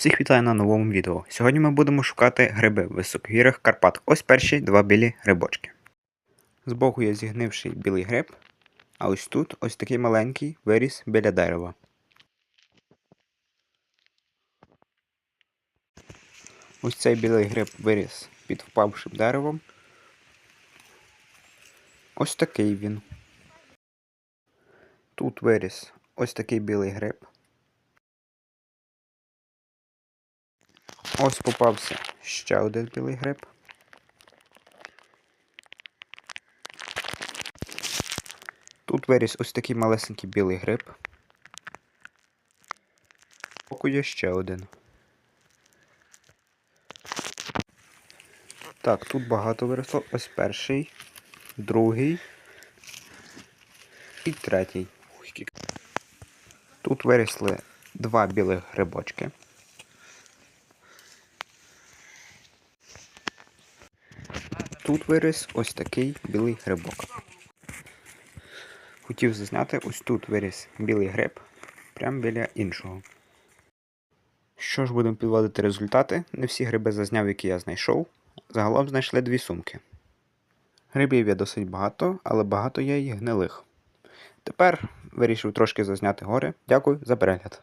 Всіх вітаю на новому відео. Сьогодні ми будемо шукати гриби в високогірах Карпат. Ось перші два білі грибочки. Збоку є зігнивший білий гриб, а ось тут ось такий маленький виріс біля дерева. Ось цей білий гриб виріс під впавшим деревом. Ось такий він. Тут виріс ось такий білий гриб. Ось попався ще один білий гриб. Тут виріс ось такий малесенький білий гриб. Боку є ще один. Так, тут багато виросло. Ось перший, другий і третій. Тут виросли два білих грибочки. Тут виріс ось такий білий грибок. Хотів зазняти, ось тут виріс білий гриб, прямо біля іншого. Що ж будемо підводити результати? Не всі гриби зазняв, які я знайшов. Загалом знайшли дві сумки. Грибів є досить багато, але багато є і гнилих. Тепер вирішив трошки зазняти гори. Дякую за перегляд.